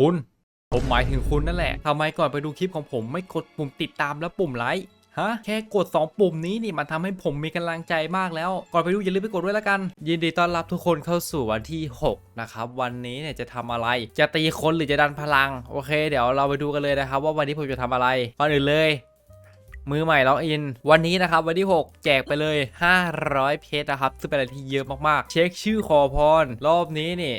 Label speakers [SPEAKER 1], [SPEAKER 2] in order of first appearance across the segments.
[SPEAKER 1] คุณผมหมายถึงคุณนั่นแหละทำไมก่อนไปดูคลิปของผมไม่กดปุ่มติดตามและปุ่มไลค์ฮะแค่กด 2 ปุ่มนี้นี่มันทำให้ผมมีกำลังใจมากแล้ว ก่อนไปดูอย่าลืมไปกดด้วยละกัน ยินดีต้อนรับทุกคนเข้าสู่วันที่ 6 นะครับ วันนี้เนี่ยจะทำอะไร จะตีคนหรือจะดันพลัง โอเค เดี๋ยวเราไปดูกันเลยนะครับ ว่าวันนี้ผมจะทำอะไรก่อนอื่นเลย มือใหม่ล็อกอิน วันนี้นะครับ วันที่ 6 แจกไปเลย 500 เพชรนะครับ ซึ่งเป็นอะไรที่เยอะมากๆ เช็คชื่อขอพร รอบนี้นี่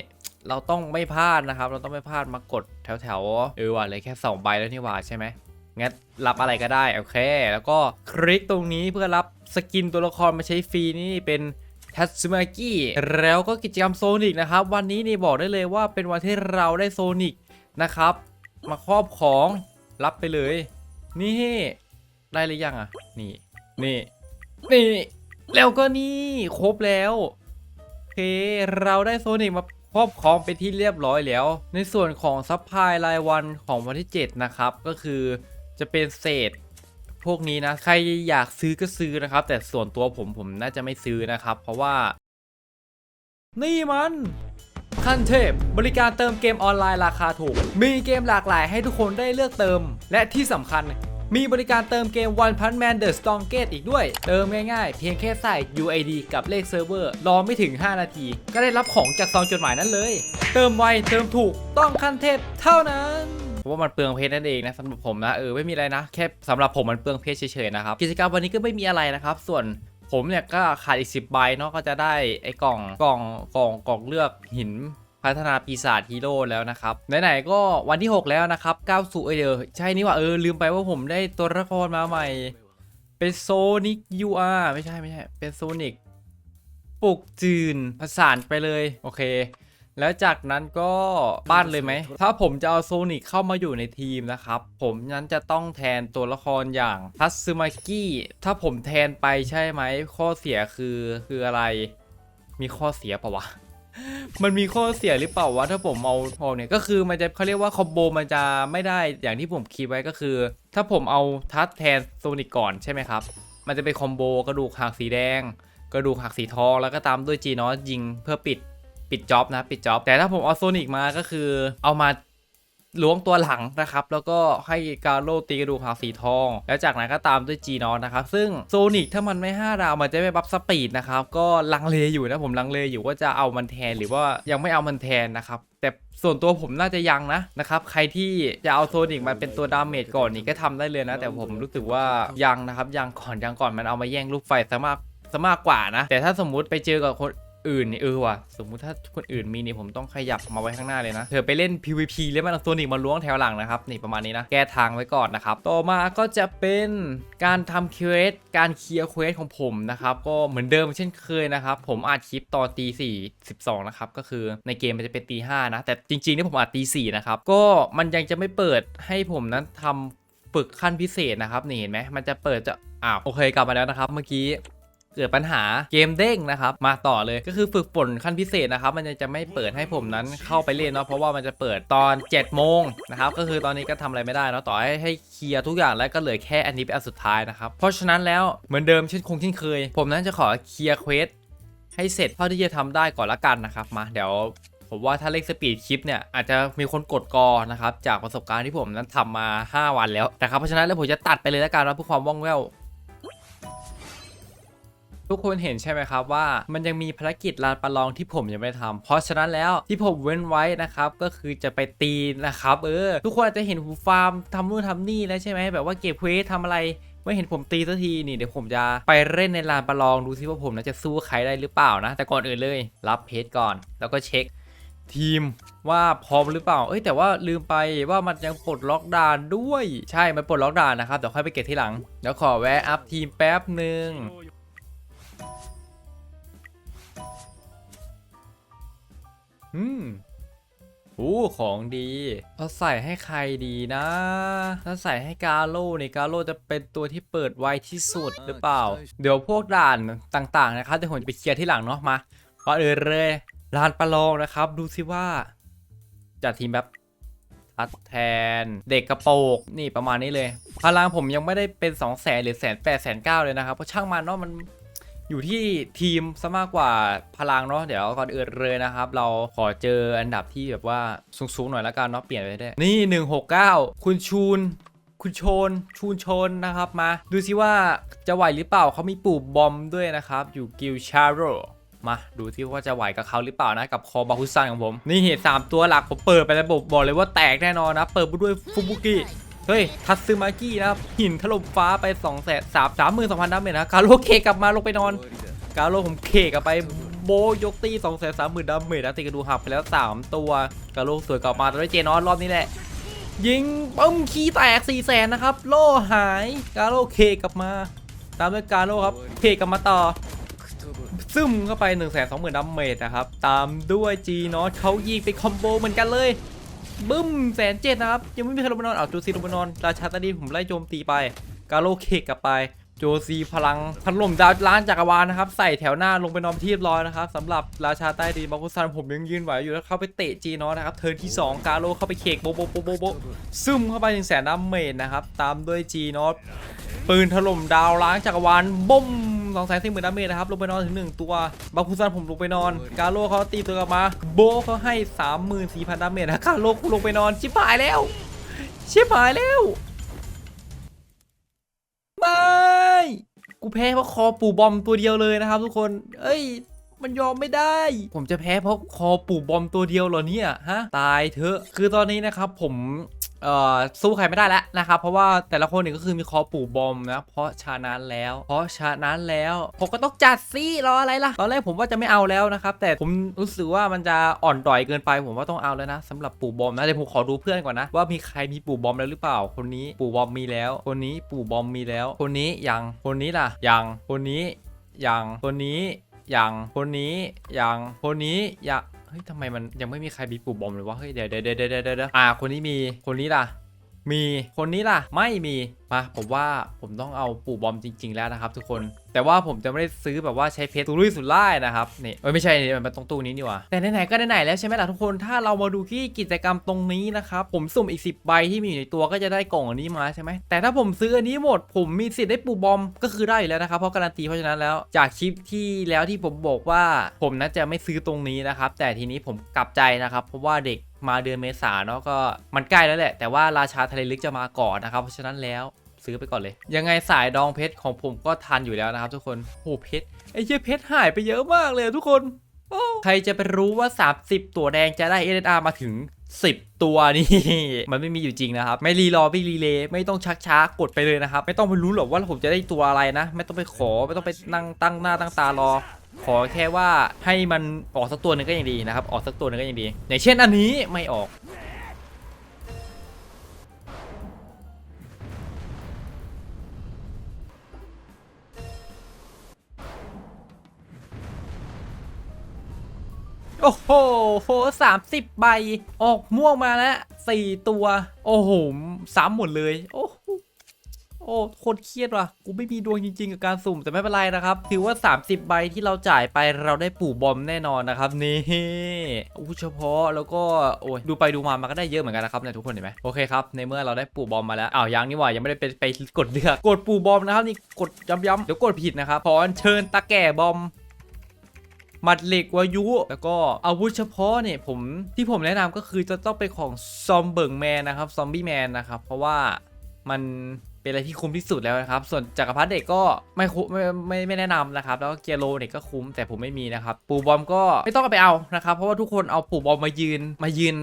[SPEAKER 1] เราต้องไม่พลาดนะครับ เราต้องไม่พลาดมากดแถวๆเออว่ะเลยแค่2ใบแล้วนี่หว่าใช่ไหมงั้นรับอะไรก็ได้โอเค แล้วก็คลิกตรงนี้เพื่อรับสกินตัวละครมาใช้ฟรีนี่เป็นทัตสึมากิแล้วก็กิจกรรมโซนิกนะครับ วันนี้นี่บอกได้เลยว่าเป็นวันที่เราได้โซนิกนะครับ มาครอบของรับไปเลย นี่ได้หรือยังอะ นี่ นี่ นี่ แล้วก็นี่ ครบแล้ว โอเค เราได้โซนิกมา ครอบครองเป็นที่เรียบร้อยแล้ว ในส่วนของซัพพลายรายวันของวันที่ 7 นะครับ ก็คือจะเป็นเศษพวกนี้นะ ใครอยากซื้อก็ซื้อนะครับ แต่ส่วนตัวผมผมน่าจะไม่ซื้อนะครับ เพราะว่า นี่มันขั้นเทพ บริการเติมเกมออนไลน์ราคาถูก มีเกมหลากหลายให้ทุกคนได้เลือกเติม และที่สำคัญ มีบริการเติมเกม One Punch Man The Strongest อีกด้วย เติมง่ายๆ เพียงแค่ใส่ UID กับเลขเซิร์ฟเวอร์ รอไม่ถึง 5 นาที ก็ได้รับของจากซองจดหมายนั้นเลย เติมไว เติมถูกต้องขั้นเทพเท่านั้นเพราะว่ามันเปลืองเพชรนั่นเองนะสำหรับผมนะเออไม่มีอะไรนะ แค่สำหรับผมมันเปลืองเพชรเฉยๆนะครับกิจกรรมวันนี้ก็ไม่มีอะไรนะครับ ส่วนผมเนี่ยก็ขาดอีก 10ใบเนาะก็จะได้ไอ้กล่องกล่องกล่องกล่องเลือกหิน พัฒนาปีศาจฮีโร่แล้วนะครับ ไหนๆก็วันที่ 6 แล้วนะครับก้าวสู่เออเดอใช่นี่ว่าเออลืมไปว่าผมได้ตัวละครมาใหม่ เป็นโซนิก UR ไม่ใช่ไม่ใช่ เป็นโซนิกปลุกจืนผสานไปเลย โอเค แล้วจากนั้นก็บ้านเลยไหม ถ้าผมจะเอาโซนิกเข้ามาอยู่ในทีมนะครับ ผมนั้นจะต้องแทนตัวละครอย่างทัตสึมากิถ้าผมแทนไปใช่ไหม ข้อเสียคือคืออะไร มีข้อเสียปะวะ มันมีข้อเสียหรือเปล่าวะถ้าผมเอาพอเนี่ยก็คือมันจะเขาเรียกว่าคอมโบมันจะไม่ได้อย่างที่ผมคิดไว้ก็คือ ถ้าผมเอาทัชแทนโซนิกก่อนใช่ไหมครับ มันจะเป็นคอมโบกระดูกหักสีแดง กระดูกหักสีทองแล้วก็ตามด้วยจีนอสยิงเพื่อปิดปิดจ็อบนะปิดจ็อบแต่ถ้าผมเอาโซนิกมาก็คือเอามา ล้วงตัวหลังนะครับ แล้วก็ให้กาโลตีกระดูกหักสีทอง แล้วจากนั้นก็ตามด้วยจีนอสนะครับ ซึ่งโซนิกถ้ามันไม่ 5 ดาว มันจะไม่บัฟสปีดนะครับ ก็ลังเลอยู่นะผมลังเลอยู่ว่าจะเอามันแทนหรือว่ายังไม่เอามันแทนนะครับแต่ส่วนตัวผมน่าจะยังนะนะครับ ใครที่จะเอาโซนิกมาเป็นตัวดาเมจก่อนนี่ก็ทำได้เลยนะ แต่ผมรู้สึกว่ายังนะครับยังก่อนยังก่อนมันเอามาแย่งลูกไฟซะมากซะมากกว่านะ แต่ถ้าสมมุติไปเจอกับคน อื่นนี่เออว่ะสมมุติถ้าคนอื่นมีนี่ผมต้องขยับมาไว้ข้างหน้าเลยนะเธอไปเล่น PVP แล้วมันเอาโซนิกมาล้วงแถวหลังนะครับนี่ประมาณนี้นะแก้ทางไว้ก่อนนะครับต่อมาก็จะเป็นการทำเควสการเคลียร์เควสของผมนะครับก็เหมือนเดิมเช่นเคยนะครับผมอัดคลิปตอนตีสี่สิบสองนะครับก็คือในเกมมันจะเป็นตีห้านะแต่จริงๆนี่ผมอัดตีสี่นะครับก็มันยังจะไม่เปิดให้ผมนั้นทำฝึกขั้นพิเศษนะครับนี่เห็นไหมมันจะเปิดจะอ้าวโอเคกลับมาแล้วนะครับ เมื่อกี้ เกิดปัญหาเกมเด้งนะครับ มาต่อเลยก็คือฝึกฝนขั้นพิเศษนะครับ มันจะไม่เปิดให้ผมนั้นเข้าไปเล่นเนาะเพราะว่ามันจะเปิดตอน7โมงนะครับก็คือตอนนี้ก็ทำอะไรไม่ได้เนาะต่อให้ให้เคลียร์ทุกอย่างแล้วก็เหลือแค่อันนี้เป็นอันสุดท้ายนะครับเพราะฉะนั้นแล้วเหมือนเดิมเช่นคงเช่นเคย ผมนั้นจะขอเคลียร์เควสให้เสร็จเท่าที่จะทำได้ก่อนละกันนะครับมาเดี๋ยวผมว่าถ้าเล่นสปีดคลิปเนี่ยอาจจะมีคนกดกอนะครับจากประสบการณ์ที่ผมนั้นทำมา 5 วันแล้วนะครับเพราะฉะนั้นแล้วผมจะตัดไปเลยละกันนะเพื่อความว่องแวว ทุกคนเห็นใช่ไหมครับว่ามันยังมีภารกิจลานประลองที่ผมยังไม่ได้ทำเพราะฉะนั้นแล้วที่ผมเว้นไว้นะครับก็คือจะไปตีนะครับเออทุกคนอาจจะเห็นผมฟาร์มทำนู่นทำนี่แล้วใช่ไหมแบบว่าเก็บเควสทำอะไรไม่เห็นผมตีสักทีนี่เดี๋ยวผมจะไปเล่นในลานประลองดูซิว่าผมน่าจะสู้ใครได้หรือเปล่านะ แต่ก่อนอื่นเลย รับเพจก่อน แล้วก็เช็คทีมว่าพร้อมหรือเปล่า เอ้ยแต่ว่าลืมไปว่ามันยังปลดล็อกดานด้วย ใช่ มันปลดล็อกดานนะครับ เดี๋ยวค่อยไปเก็บที่หลัง เดี๋ยวขอแวะอัพทีมแป๊บหนึ่ง อืมโอ้ของดีเราใส่ให้ใครดีนะถ้าใส่ให้กาโลนี่กาโลจะเป็นตัวที่เปิดไวที่สุดหรือเปล่า เดี๋ยวพวกด่านต่างๆนะครับเดี๋ยวผมจะไปเคลียร์ที่หลังเนาะมาก่อนอื่นเลยลานประลองนะครับ ดูสิว่าจัดทีมแบบทัดแทน เด็กกระโปรงนี่ประมาณนี้เลยพลังผมยังไม่ได้เป็น 2 0 0แสนหรือแสนแปดแสนเก้าเลยนะครับเพราะช่างมันเนาะมัน อยู่ที่ทีมซะมากกว่าพลังเนาะเดี๋ยวก่อนอื่นเลยนะครับ เราขอเจออันดับที่แบบว่าสูงๆหน่อยละกันเนาะเปลี่ยนไปได้ นี่ 169 คุณชูนคุณโชนชูนโชนนะครับมา ดูซิว่าจะไหวหรือเปล่าเขามีปลูกบอมด้วยนะครับ อยู่กิลชาโรมาดูซิว่าจะไหวกับเขาหรือเปล่านะกับคอบาคุซันของผม นี่เหตุสามตัวหลักผมเปิดไปแล้วบอกบอกเลยว่าแตกแน่นอนนะ เปิดไปด้วยฟุบุกิ เฮ้ย ทัตซึมากินะครับ หินถล่มฟ้าไป2องแสนสามสามหมื่นสองพันดาเมจนะคาโรเคกลับมาลงไปนอน กาโรผมเคกลับไปโบยกตี2องแสนสามหมื่นดาเมจนะตีกระดูหักไปแล้ว 3 ตัวกาโรสวยกลับมาตอนนี้เจนอสรอบนี้แหละ ยิงปุ้มขี้แตก4ี่แสนนะครับ โล่หายกาโรเคกลับมา ตามด้วยกาโรครับเคกลับมาต่อซึมเข้าไป1นึ่งแสนสองหมื่นดาเมจนะครับ ตามด้วยจีนอสเขายิงเป็นคอมโบเหมือนกันเลย บึ้มแสนเจ็ดนะครับ ยังไม่มีใครลงมานอนเอาวจซีลงมานอน ราชาตาดีผมไล่โจมตีไป กาโลเคกกลับไป โจซีพลังพัดลมดาวล้านจักรวาลนะครับ ใส่แถวหน้าลงไปนอนที่เรียบร้อยนะครับสำหรับราชาใต้ดินมาคุซันผมยังยืนไหวอยู่แล้วเข้าไปเตะจีนอสนะครับ เทิร์นที่ 2 กาโลเข้าไปเคกโบโบโบโบโบซึมเข้าไป1แสนดาเมจนะครับ ตามด้วยจีนอสปืนถล่มดาวล้างจักรวาลบุ้มสองแสนสี่หมื่นดาเมจนะครับลงไปนอนถึงหนึ่งตัวบาคุซันผมลงไปนอน กาโลเขาตีตัวกลับมา โบเขาให้สามหมื่นสี่พันดาเมจนะกาโลกูลงไปนอนชิบหายแล้วชิบหายแล้ว กูแพ้เพราะคอปู่บอมตัวเดียวเลยนะครับ ทุกคน เอ้ย มันยอมไม่ได้ ผมจะแพ้เพราะคอปู่บอมตัวเดียวเหรอเนี่ย ฮะ ตายเถอะ คือตอนนี้นะครับผม เอ่อสู้ใครไม่ได้แล้วนะครับ เพราะว่าแต่ละคนเนี่ยก็คือมีคอปู่บอมนะ เพราะชานั้นแล้ว เพราะชานั้นแล้วผมก็ต้องจัดสิรออะไรล่ะ ตอนแรกผมว่าจะไม่เอาแล้วนะครับ แต่ผมรู้สึกว่ามันจะอ่อนดอยเกินไป ผมว่าต้องเอาแล้วนะสำหรับปู่บอมนะเดี๋ยวผมขอดูเพื่อนก่อนนะ ว่ามีใครมีปู่บอมแล้วหรือเปล่า คนนี้ปู่บอมมีแล้ว คนนี้ปู่บอมมีแล้ว คนนี้ยัง คนนี้ล่ะ ยัง คนนี้ยัง คนนี้ยัง คนนี้ยัง คนนี้ยัง เฮ้ยทำไมมันยังไม่มีใครบีปูบอมเลยวะเฮ้ยเดี๋ยวเดี๋ยวเดี๋ยวเดี๋ยวเดี๋ยวอ่า คนนี้มีคนนี้ล่ะ มีคนนี้ล่ะ ไม่มีมาผมว่าผมต้องเอาปู่บอมจริง ๆ แล้วนะครับ ทุกคนแต่ว่าผมจะไม่ได้ซื้อแบบว่าใช้เพชรสุรุ่ยสุร่ายนะครับนี่เอ้ยไม่ใช่นี่มันตรงตู้นี้นี่หว่าแต่ไหนๆก็ไหนๆแล้วใช่ไหมล่ะทุกคนถ้าเรามาดูที่กิจกรรมตรงนี้นะครับผมสุ่มอีก 10 ใบที่มีอยู่ในตัวก็จะได้กล่องอันนี้มาใช่ไหมแต่ถ้าผมซื้ออันนี้หมด ผมมีสิทธิ์ได้ปู่บอมก็คือได้อยู่แล้วนะครับเพราะการันตีเพราะฉะนั้นแล้วจากคลิปที่แล้วที่ผมบอกว่า ผมน่าจะไม่ซื้อตรงนี้นะครับแต่ทีนี้ผมกลับใจนะครับเพราะว่าเด็กมาเดือนเมษาเนาะก็มันใกล้แล้วแหละ แต่ว่าราชาทะเลลึกจะมาก่อนนะครับ เพราะฉะนั้นแล้วซื้อไปก่อนเลย ยังไงสายดองเพชรของผมก็ทันอยู่แล้วนะครับ ทุกคนโอ้เพชรไอ้เหี้ยเพชรหายไปเยอะมากเลยทุกคนใครจะไปรู้ว่า 30 ตัวแดงจะได้ SSR มาถึง 10 ตัวนี่ มันไม่มีอยู่จริงนะครับ ไม่รีรอไม่รีเลย์ไม่ต้องชักช้ากดไปเลยนะครับ ไม่ต้องไปรู้หรอกว่าผมจะได้ตัวอะไรนะ ไม่ต้องไปขอไม่ต้องไปนั่งตั้งหน้าตั้งตารอ ขอแค่ว่าให้มันออกสักตัวหนึ่งก็ยังดีนะครับ ออกสักตัวหนึ่งก็ยังดี อย่างเช่นอันนี้ไม่ออกโอ้โหโหสามสิบใบ ออกม่วงมาแล้วสี่ตัว โอ้โหซ้ำหมดเลย โอ้ โอ้โคตรเครียดว่ะ กูไม่มีดวงจริงๆ กับการสุ่มแต่ไม่เป็นไรนะครับ ถือว่า 30 ใบที่เราจ่ายไปเราได้ปู่บอมแน่นอนนะครับนี่อู้เฉพาะแล้วก็โอ้ยดูไปดูมามันก็ได้เยอะเหมือนกันนะครับเนี่ยทุกคนเห็นไหมโอเคครับในเมื่อเราได้ปู่บอมมาแล้วอ้าวยังนี่หว่ายังไม่ได้ไปไปกดเลือกกดปู่บอมนะครับนี่กดย้ำๆเดี๋ยวกดผิดนะครับขอเชิญตาแก่บอมหมัดเหล็กวายุ แล้วก็อาวุธเฉพาะเนี่ยผมที่ผมแนะนำก็คือจะต้องเป็นของซอมเบิร์กแมนนะครับซอมบี้แมนนะครับเพราะว่ามัน เป็นอะไรที่คุ้มที่สุดแล้วนะครับ ส่วนจักรพรรดิเด็กก็ไม่คุ้มไม่ไม่ไม่แนะนำนะครับ แล้วก็เกียร์โลเนี่ยก็คุ้มแต่ผมไม่มีนะครับ ปูบอมก็ไม่ต้องไปเอานะครับ เพราะว่าทุกคนเอาปูบอมมายืนมายืน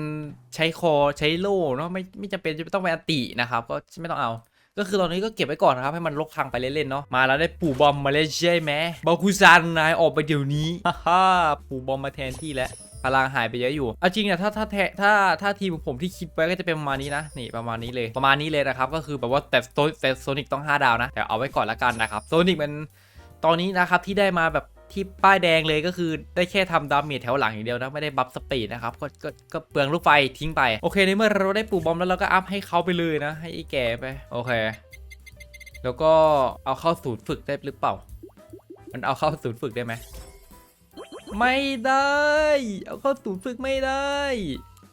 [SPEAKER 1] ใช้คอใช้โล่เนาะไม่ไม่จำเป็นจะต้องไปอตินะครับ ก็ไม่ต้องเอา ก็คือตอนนี้ก็เก็บไว้ก่อนนะครับให้มันลกคังไปเล่นๆเนาะมาแล้วได้ปู่บอมมาเล่นใช่ไหมบาคุซันนายออกไปเดี๋ยวนี้ฮ่าฮ่าปู่บอมมาแทนที่แล้ว พลังหายไปเยอะอยู่เอาจริงอะถ้าถ้าแทถ้าถ้าทีมของผมที่คิดไว้ก็จะเป็นประมาณนี้นะนี่ประมาณนี้เลยประมาณนี้เลยนะครับก็คือแบบว่าแต่โซแต่โซนิกต้อง 5 ดาวนะแต่เอาไว้ก่อนละกันนะครับโซนิกมันตอนนี้นะครับที่ได้มาแบบที่ป้ายแดงเลยก็คือได้แค่ทำดาเมจแถวหลังอย่างเดียวนะ ไม่ได้บัฟสปีดนะครับก็ก็ก็เปลืองลูกไฟทิ้งไป โอเคในเมื่อเราได้ปูบอมแล้วเราก็อัพให้เขาไปเลยนะ ให้อ้แก่ไป โอเค แล้วก็เอาเข้าศูนย์ฝึกได้หรือเปล่า มันเอาเข้าศูนย์ฝึกได้ไหม ไม่ได้ เอาเข้าศูนย์ฝึกไม่ได้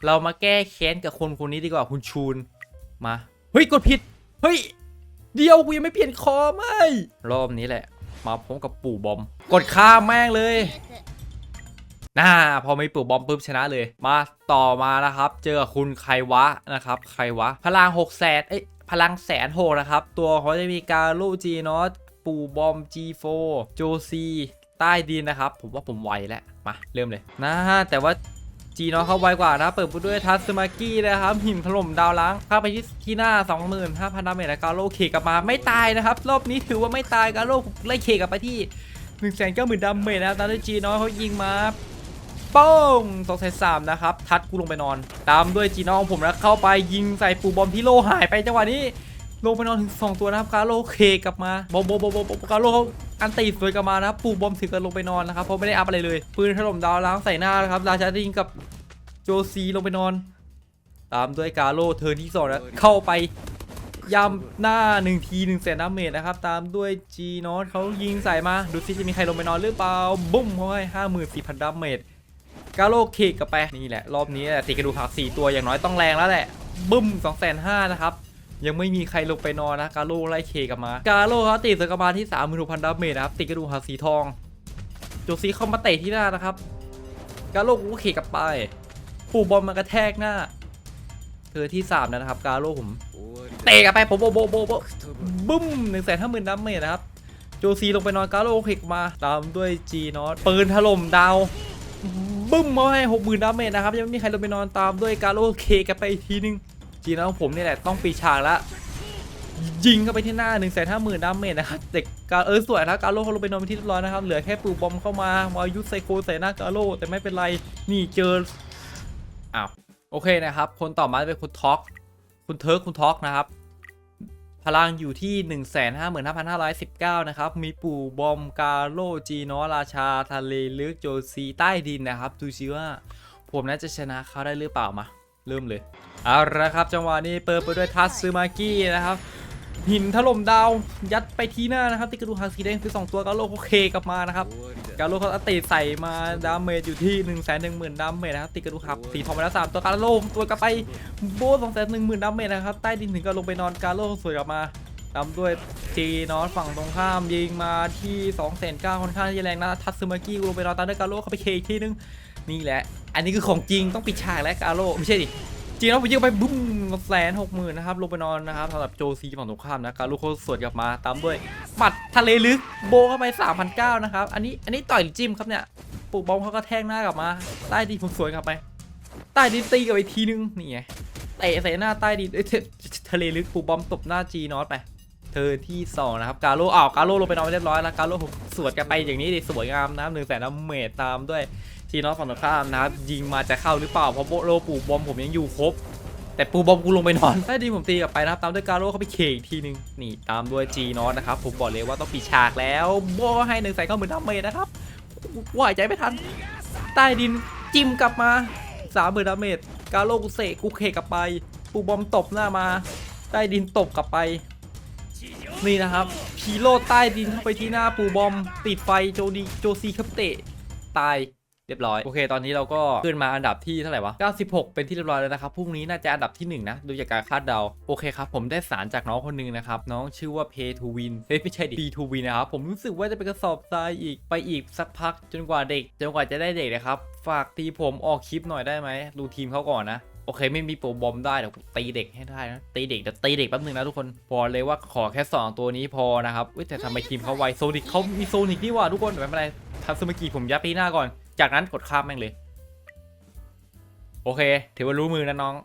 [SPEAKER 1] เรามาแก้แค้นกับคนคนนี้ดีกว่าคุณชูน มา เฮ้ย กดผิด เฮ้ย เดียวกูยังไม่เปลี่ยนคอไม่ รอบนี้แหละ มาพร้อมกับปู่บอม กดข้าแม่งเลยน่าพอมีปู่บอมปุ๊บชนะเลย มาต่อมานะครับ เจอกับคุณไควะนะครับไควะ พลัง6แสนเอ้ยพลังแสนหกนะครับ ตัวเขาจะมีการลูจีนอตปู่บอม G4 โจซี ใต้ดินนะครับ ผมว่าผมไวแล้ว มา เริ่มเลยนะฮะแต่ว่าจีนอตเขาไวกว่านะเปิดไปด้วยทัสมากี้นะครับ หินถล่มดาวล้างเข้าไปที่ที่หน้า 25,000ดาเมจแล้วกาโลเคกลับมาไม่ตายนะครับ รอบนี้ถือว่าไม่ตายกาโลไล่เคกลับไปที่1 9 0 0 0 0ดาเมจนะครับตามด้วยจีนอตเขายิงมาป้องสองแสนสามนะครับ ทัดกูลงไปนอน ตามด้วยจีนอของผมแล้วเข้าไปยิงใส่ปูบอมที่โลหายไปจังหวะนี้ลงไปนอนถึง 2 ตัวนะครับกาโลเคกลับมาบอบอบอบอบอกาโลเขา อันตีสวยกลับมานะครับปูบอมถึงกันลงไปนอนนะครับเพราะไม่ได้อัพอะไรเลยปืนถล่มดาวล้างใส่หน้านะครับราชาดิงกับโจซีลงไปนอน ตามด้วยกาโลเทิร์นที่สองนะเข้าไปย่ำหน้า1ที1แสนดาเมจนะครับ ตามด้วยจีนอตเขายิงใส่มา ดูซิจะมีใครลงไปนอนหรือเปล่า บุ้มเขาให้ห้าหมื่นสี่พันดาเมจกาโลเคกกับไปนี่แหละ รอบนี้ติดกระดูกหักสี่ตัวอย่างน้อยต้องแรงแล้วแหละบึ้มสองแสนห้านะครับ ยังไม่มีใครลงไปนอนนะ กาโลไล่เคกลับมากาโลเขาติดสกบาลที่สามหมื่นหกพันดาเมจนะครับติดกระดูกหักสีทองโจซีเข้ามาเตะที่หน้านะครับ กาโลกูก็เคกลับไปปูบอลมากระแทกหน้าเธอที่สามนะครับ กาโลผม เตะกลับไปโบโบโบโบโบบึ้มหนึ่งแสนห้าหมื่นดาเมจนะครับโจซีลงไปนอนกาโลเคกมาตามด้วยจีนอตปืนถล่มดาวบึ้มมาให้หกหมื่นดาเมจนะครับยังไม่มีใครลงไปนอนตามด้วยกาโลเคกันไปอีกทีนึง จีนอตของผมนี่แหละต้องปีฉากละยิงเข้าไปที่หน้า1นึ่งแสนห้าหมื่นดาเมจนะครับเด็กกาเออสวยนะกาโลเขาลงไปนอนไปที่เรียบร้อยนะครับเหลือแค่ปูบอมเข้ามามายุทธไซโคใส่หน้ากาโลแต่ไม่เป็นไรนี่เจออ้าวโอเคนะครับ คนต่อมาเป็นคุณท็อกคุณเทิร์กคุณท็อกนะครับพลังอยู่ที่ 1 5 5 5 5 1 9นะครับ มีปู่บอมกาโลจีนอราชา ทะเลลึกโจซีใต้ดินนะครับ ดูซิว่าผมน่าจะชนะเขาได้หรือเปล่ามา เริ่มเลยเอาละครับจังหวะนี้เปิดไปด้วยทัสซึมากินะครับหินถล่มดาวยัดไปที่หน้านะครับติดกระดูกหักสีแดงคือ2ตัวกาโลโอเคกลับมานะครับกาโลเขาอัตติใส่มาดาเมจอยู่ที่1 1 0 0 0 0ดาเมจนะครับติดกระดูกหักสีทองไปแล้ว3ตัวกาโลตัวกลับไปโบสองแสนหนึ่งหมื่นดาเมจนะครับใต้ดินถึงก็ลงไปนอนกาโลสวยกลับมาตามด้วยจีนอตฝั่งตรงข้ามยิงมาที่2 9 0 0 0ค่อนข้างจะแรงนะทัตซึมากิลงไปนอนตามด้วยกาโลเข้าไปเคอีกทีนึงนี่แหละ อันนี้คือของจริงต้องปิดฉากแล้วกาโลไม่ใช่ดิจีนอตไปยิงไปบุ้มแสนหกหมื่นนะครับลงไปนอนนะครับสำหรับโจซีฝั่งตรงข้ามนะกาโลโคสวนกลับมาตามด้วยหมัดทะเลลึกโบเข้าไป3,009นะครับอันนี้อันนี้ต่อยจิ้มครับเนี่ยปลูกบอมเขาก็แทงหน้ากลับมา ใต้ดินผมสวนกลับไป ใต้ดินตีกลับไปทีนึงนี่ไงเตะใส่หน้าใต้ดินทะเลลึกปลูกบอมตบหน้าจีนอตไป เธอที่สองนะครับกาโลอ้าวกาโลลงไปนอนเรียบร้อยแล้วกาโลผมสวนกันไปอย่างนี้ดิสวยงามนะครับหนึ่งแสนน้ำเมตรตามด้วย จีนอตฝั่งตรงข้ามนะครับยิงมาจะเข้าหรือเปล่าเพราะโบโลปูบอมผมยังอยู่ครบ แต่ปูบอมกูลงไปนอนใต้ดินผมตีกลับไปนะครับตามด้วยกาโร่เข้าไปเคอีกทีนึงนี่ตามด้วยจีนอตนะครับผมบอกเลยว่าต้องปีฉากแล้วโบให้หนึ่งใส่เข้ามือดาเมจนะครับว่าหายใจไม่ทัน ใต้ดินจิ้มกลับมาสามหมื่นดาเมจกาโร่กูเสกกูเคกลับไป ปูบอมตบหน้ามา ใต้ดินตบกลับไป นี่นะครับพีโรใต้ดินเข้าไปที่หน้าปูบอม ติดไฟโจดีโจซีคับเตะตาย เรียบร้อยโอเค ตอนนี้เราก็ขึ้นมาอันดับที่เท่าไหร่วะ 96 เป็นที่เรียบร้อยแล้วนะครับพรุ่งนี้น่าจะอันดับที่ 1 นะ ดูจากการคาดเดา โอเคครับ ผมได้สารจากน้องคนหนึงนะครับ น้องชื่อว่า Pay to Win เฮ้ยไม่ใช่ดิ P to Win นะครับ ผมรู้สึกว่าจะเป็นกระสอบทรายอีกไปอีกสักพักจนกว่าเด็ก จนกว่าจะได้เด็กนะครับฝากตีผมออกคลิปหน่อยได้ไหมดูทีมเขาก่อนนะโอเคไม่มีโปรบอมได้เดี๋ยวตีเด็กให้ได้นะตีเด็กเดี๋ยวตีเด็กแป๊บนึงนะทุกคนพอเลยว่าขอแค่ 2 ตัวนี้พอนะครับเว้ยแต่ทำไมทีมเขาไวโซนิกเขามีโซนิกนี่ว่าทุกคนไม่เป็นไรทัสมกิผมยัดปีหน้าก่อน จากนั้นกดข้ามแม่งเลย โอเค ถือว่ารู้มือนะน้อง